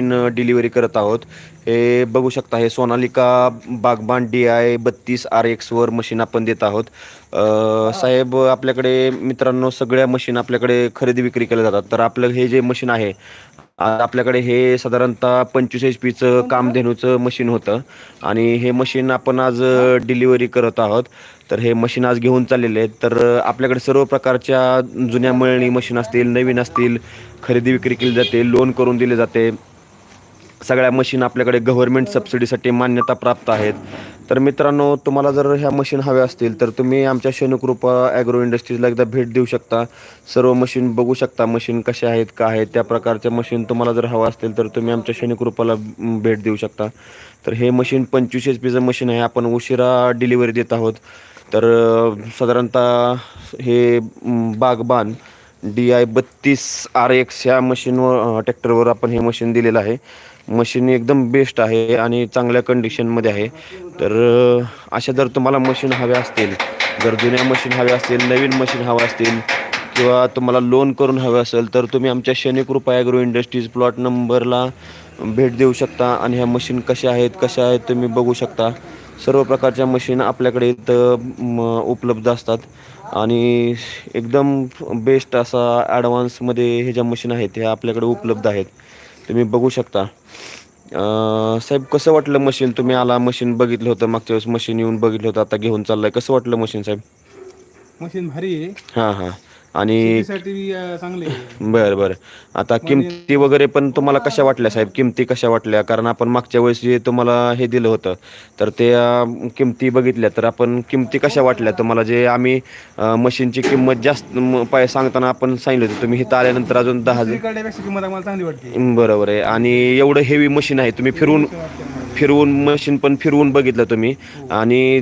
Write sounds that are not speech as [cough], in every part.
Delivery करत आहोत. हे बघू शकता हे सोनालिका बागबान डी आय बत्तीस आर एक्सवर मशीन आपण देत आहोत. साहेब आपल्याकडे मित्रांनो सगळ्या मशीन आपल्याकडे खरेदी विक्री केल्या जातात. तर आपलं हे जे मशीन आहे आपल्याकडे हे साधारणतः पंचवीस एच पीचं कामधेनूचं मशीन होतं. आणि हे मशीन आपण आज डिलिव्हरी करत आहोत. तर हे मशीन आज घेऊन चाललेले आहेत. तर आपल्याकडे सर्व प्रकारच्या जुन्या मळणी मशीन असतील नवीन असतील खरेदी विक्री केली जाते लोन करून दिले जाते. सगळ्या मशीन आपल्याकडे गव्हर्नमेंट सबसिडीसाठी मान्यता प्राप्त आहेत. तर मित्रांनो तुम्हाला जर ह्या मशीन हव्या असतील तर तुम्ही आमच्या शेणकृपा ॲग्रो इंडस्ट्रीजला एकदा भेट देऊ शकता. सर्व मशीन बघू शकता मशीन कशा आहेत का आहेत. त्या प्रकारच्या मशीन तुम्हाला जर हवं असतील तर तुम्ही आमच्या शेणकृपाला भेट देऊ शकता. तर हे मशीन पंचवीस एच पीचं मशीन आहे. आपण उशिरा डिलिव्हरी देत आहोत. तर साधारणतः हे बागबान डी आय बत्तीस आर एक्स ह्या मशीनवर ट्रॅक्टरवर आपण हे मशीन दिलेलं आहे. मशीन एकदम बेस्ट आहे आणि चांगल्या कंडिशनमध्ये आहे. तर अशा जर तुम्हाला मशीन हव्या असतील जर जुन्या मशीन हव्या असतील नवीन मशीन हव्या असतील किंवा तुम्हाला लोन करून हवं असेल तर तुम्ही आमच्या शनिकृपा ॲग्रो इंडस्ट्रीज प्लॉट नंबरला भेट देऊ शकता. आणि ह्या मशीन कशा आहेत कशा आहेत तुम्ही बघू शकता. सर्व प्रकारच्या मशीन आपल्याकडे इथं उपलब्ध असतात. आणि एकदम बेस्ट असा ॲडव्हान्समध्ये हे ज्या मशीन आहेत ह्या आपल्याकडे उपलब्ध आहेत. तुम्ही बघू शकता. साहेब कसं वाटलं मशीन तुम्ही आला मशीन बघितलं होतं मागच्या वेळेस मशीन येऊन बघितलं होतं आता घेऊन चाललंय. कसं वाटलं मशीन साहेब? मशीन भारी आहे. हां हां. आणि शेतीसाठी बी, अं, चांगली. आहे [laughs] बरं बरं. आता किमती वगैरे पण तुम्हाला कशा वाटल्या साहेब? किमती कशा वाटल्या? कारण आपण मागच्या वेळेस जे तुम्हाला हे दिलं होतं तर ते अं, किमती बघितल्या तर आपण किमती कशा वाटल्या? तुम्हाला जे आम्ही अं, मशीनची किंमत जास्त म, पाय सांगताना आपण सांगितलं होतं तुम्ही इथं आल्यानंतर अजून दहा हजार काढण्यापेक्षा किंमत आम्हाला चांगली वाटते. बरोबर आहे. आणि एवढं हेवी मशीन आहे तुम्ही फिरवून फिरवून मशीन पण फिरवून बघितलं तुम्ही. आणि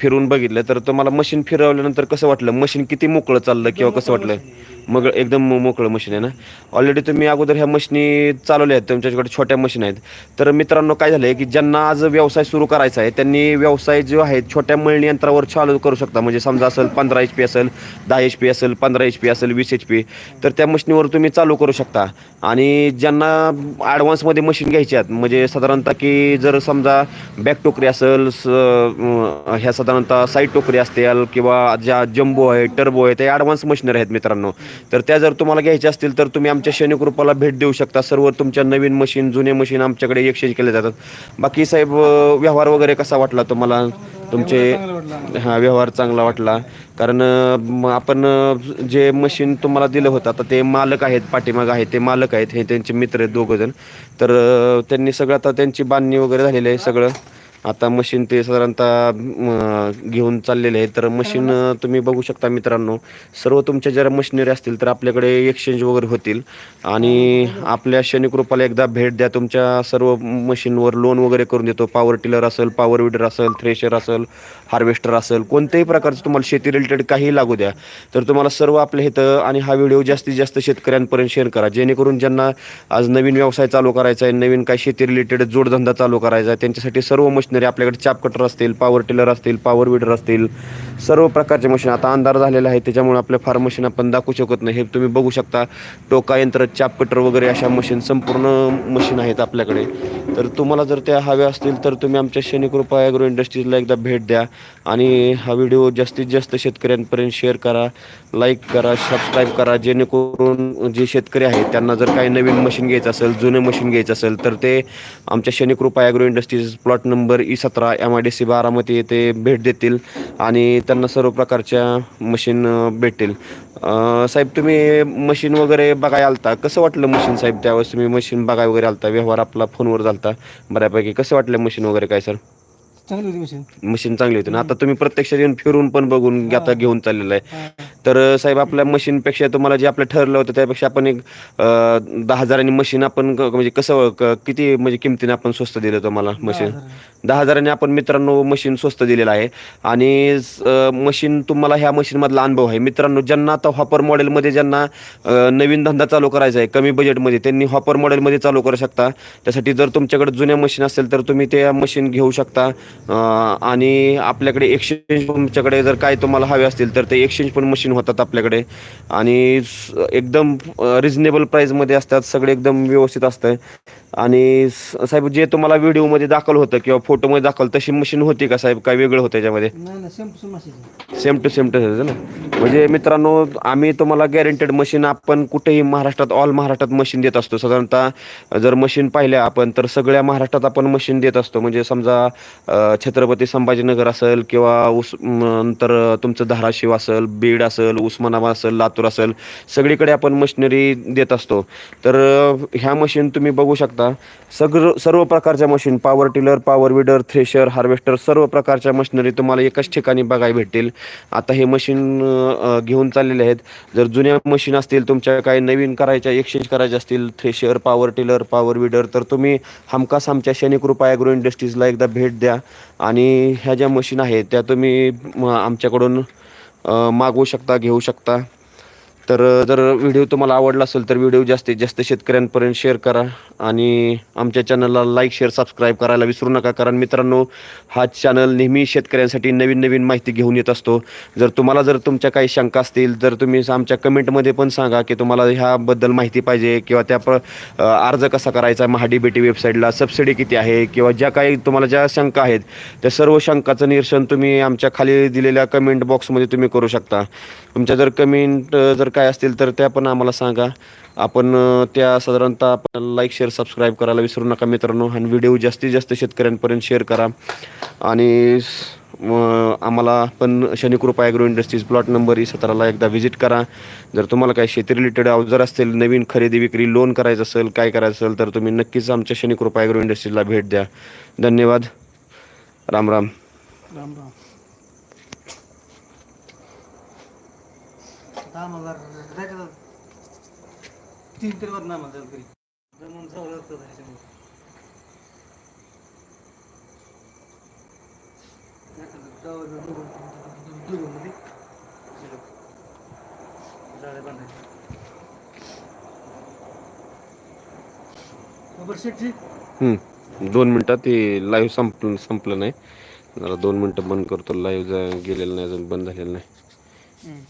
फिरवून बघितलं तर तुम्हाला मशीन फिरवल्यानंतर कसं वाटलं? मशीन किती मोकळं चाललं किंवा कसं वाटलं? मग एकदम मोकळं मशीन आहे ना? ऑलरेडी तुम्ही अगोदर ह्या मशीनी चालवल्या आहेत तुमच्याकडे छोट्या मशीन आहेत. तर मित्रांनो काय झालं आहे की ज्यांना आज व्यवसाय सुरू करायचा आहे त्यांनी व्यवसाय जो आहे छोट्या मळणी यंत्रावर चालू करू शकता. म्हणजे समजा असेल पंधरा एच पी असेल दहा एच पी असेल पंधरा एच पी असेल वीस एच पी तर त्या मशीनीवर तुम्ही चालू करू शकता. आणि ज्यांना ॲडव्हान्समध्ये मशीन घ्यायची आहेत म्हणजे साधारणतः की जर समजा बॅक टोकरी असेल स ह्या साधारणतः साईड टोकरी असतील किंवा ज्या जम्बो आहे टर्बो आहे ते ॲडव्हान्स मशिनरी आहेत मित्रांनो. तर त्या जर तुम्हाला घ्यायच्या असतील तर तुम्ही आमच्या शनिकृपाला भेट देऊ शकता. सर्व तुमच्या नवीन मशीन जुने मशीन आमच्याकडे एक्सचेंज केले जातात. बाकी साहेब व्यवहार वगैरे कसा वाटला तुम्हाला? तुमचे हा व्यवहार चांगला वाटला. कारण आपण जे मशीन तुम्हाला दिलं होतं आता ते मालक आहेत पाठीमाग आहेत ते मालक आहेत हे त्यांचे मित्र आहेत दोघंजण तर त्यांनी सगळं आता त्यांची बांधणी वगैरे झालेली आहे सगळं. आता मशीन ते साधारणतः घेऊन चाललेले आहे तर मशीन तुम्ही बघू शकता मित्रांनो सर्व तुमच्या जर मशिनरी असतील तर आपल्याकडे एक्सचेंज वगैरे होतील. आणि आपल्या शनिकृपाला एकदा भेट द्या. तुमच्या सर्व मशीनवर लोन वगैरे करून देतो. पॉवर टिलर असेल पॉवर विडर असेल थ्रेशर असेल हार्वेस्टर असेल कोणत्याही प्रकारचं तुम्हाला शेती रिलेटेड काही लागू द्या. तर तुम्हाला सर्व आपल्या इथं आणि हा व्हिडिओ जास्तीत जास्त शेतकऱ्यांपर्यंत शेअर करा. जेणेकरून ज्यांना आज नवीन व्यवसाय चालू करायचा आहे नवीन काही शेती रिलेटेड जोडधंदा चालू करायचा आहे त्यांच्यासाठी सर्व मशिनरी आपल्याकडे चाप कटर असतील पॉवर टिलर असतील पॉवर विडर असतील सर्व प्रकारचे मशीन आता अंधार झालेलं आहे त्याच्यामुळे आपल्या फार मशीन आपण दाखवू शकत नाही. हे तुम्ही बघू शकता. टोका यंत्र चाप कटर वगैरे अशा मशीन संपूर्ण मशीन आहेत आपल्याकडे. तर तुम्हाला जर त्या हव्या असतील तर तुम्ही आमच्या शनिकृपा ॲग्रो इंडस्ट्रीजला एकदा भेट द्या. आणि हा व्हिडिओ जास्तीत जास्त शेतकऱ्यांपर्यंत शेअर करा लाईक करा सबस्क्राईब करा. जेणेकरून जे शेतकरी आहेत त्यांना जर काही नवीन मशीन घ्यायचं असेल जुनं मशीन घ्यायचं असेल तर ते आमच्या Shanikrupa agro industries plot number E सतरा M I D C Baramati येथे भेट देतील. आणि त्यांना सर्व प्रकारच्या मशीन अं, साहेब तुम्ही मशीन वगैरे बघायला आलता? कसं वाटलं मशीन साहेब त्यावेळेस? तुम्ही मशीन बघाय वगैरे आलता? व्यवहार आपला फोनवर झालता बऱ्यापैकी. कसं वाटलं मशीन वगैरे काय सर चांगली होती मशीन मशीन चांगली होती ना? आता तुम्ही प्रत्यक्षात येऊन फिरून पण बघून आता घेऊन चाललेलं आहे. तर साहेब आपल्या मशीनपेक्षा तुम्हाला जे आपलं ठरलं होतं त्यापेक्षा आपण एक दहा हजारांनी मशीन आपण क- म्हणजे कसं किती म्हणजे किमतीने आपण स्वस्त दिलं तुम्हाला मशीन? दहा हजारांनी आपण मित्रांनो मशीन स्वस्त दिलेलं आहे. आणि मशीन तुम्हाला ह्या मशीनमधला अनुभव आहे. मित्रांनो ज्यांना आता हॉपर मॉडेलमध्ये ज्यांना नवीन धंदा चालू करायचा आहे कमी बजेटमध्ये त्यांनी हॉपर मॉडेलमध्ये चालू करू शकता. त्यासाठी जर तुमच्याकडे जुन्या मशीन असेल तर तुम्ही त्या मशीन घेऊ शकता. आणि आपल्याकडे एक्सचेंज तुमच्याकडे जर काय तुम्हाला हवे असतील तर ते एक्सचेंज पण मशीन मशीन होतात आपल्याकडे. आणि एकदम रिजनेबल प्राईजमध्ये असतात सगळे एकदम व्यवस्थित असतं आणि साहेब जे तुम्हाला व्हिडिओमध्ये दाखवलं होतं किंवा फोटोमध्ये दाखवलं तशी मशीन होती का साहेब? काय वेगळं होतं नाही सेम टू सेम तसंच ना? म्हणजे मित्रांनो आम्ही तुम्हाला गॅरंटेड मशीन आपण कुठेही महाराष्ट्रात ऑल महाराष्ट्रात मशीन देत असतो. साधारणतः जर मशीन पाहिल्या आपण तर सगळ्या महाराष्ट्रात आपण मशीन देत असतो. म्हणजे समजा छत्रपती संभाजीनगर असेल किंवा उस नंतर तुमचं धाराशिव असेल बीड असेल असेल उस्मानाबाद असेल लातूर असेल सगळीकडे आपण मशिनरी देत असतो. तर ह्या मशीन तुम्ही बघू शकता. सगळं सर्व प्रकारच्या machine power tiller power weeder thresher harvester सर्व प्रकारच्या मशिनरी तुम्हाला एकाच ठिकाणी बघायला भेटतील. आता हे मशीन घेऊन चाललेले आहेत. जर जुन्या मशीन असतील तुमच्या काही नवीन करायच्या एक्सचेंज करायच्या असतील thresher power tiller power weeder तर तुम्ही हमखास आमच्या शनिकृपा ॲग्रो इंडस्ट्रीजला एकदा भेट द्या. आणि ह्या ज्या मशीन आहेत त्या तुम्ही आमच्याकडून मागवू शकता घेऊ शकता. तर जर व्हिडिओ तुम्हाला आवडला असेल तर व्हिडिओ जास्तीत जास्त शेतकऱ्यांपर्यंत शेअर करा आणि आमच्या चॅनलला लाईक शेअर सबस्क्राईब करायला विसरू नका. कारण मित्रांनो हा चॅनल नेहमी शेतकऱ्यांसाठी नवीन नवीन माहिती घेऊन येत असतो. जर तुम्हाला जर तुमच्या काही शंका असतील तर तुम्ही आमच्या कमेंटमध्ये पण सांगा की तुम्हाला ह्याबद्दल माहिती पाहिजे किंवा त्या प्र अर्ज कसा करायचा महाडीबीटी वेबसाईटला सबसिडी किती आहे किंवा ज्या काही तुम्हाला ज्या शंका आहेत त्या सर्व शंकाचं निरसन तुम्ही आमच्या खाली दिलेल्या कमेंट बॉक्समध्ये तुम्ही करू शकता. तुमच्या जर कमेंट जर काय असतील तर त्या पण आम्हाला सांगा. आपण त्या साधारणतः आपण लाईक शेअर सबस्क्राईब करायला विसरू नका मित्रांनो. आणि व्हिडिओ जास्तीत जास्त शेतकऱ्यांपर्यंत शेअर करा. आणि आम्हाला पण Shanikrupa agro industries plot number E सतराला एकदा व्हिजिट करा. जर तुम्हाला काही शेती रिलेटेड अवजार असतील नवीन खरेदी विक्री लोन करायचं असेल काय करायचं असेल तर तुम्ही नक्कीच आमच्या शनिकृपा ॲग्रो इंडस्ट्रीजला भेट द्या. धन्यवाद. राम राम. राम राम. जायचं तीन तरी घरी. जमून त्याच्यामुळे. शेटजी हं. दोन मिनटात ते लाईव्ह संपलं संपलं नाही. जरा दोन मिनटं बंद करतो. लाईव्ह गेलेलं नाही अजून बंद झालेलं नाही. हम्म.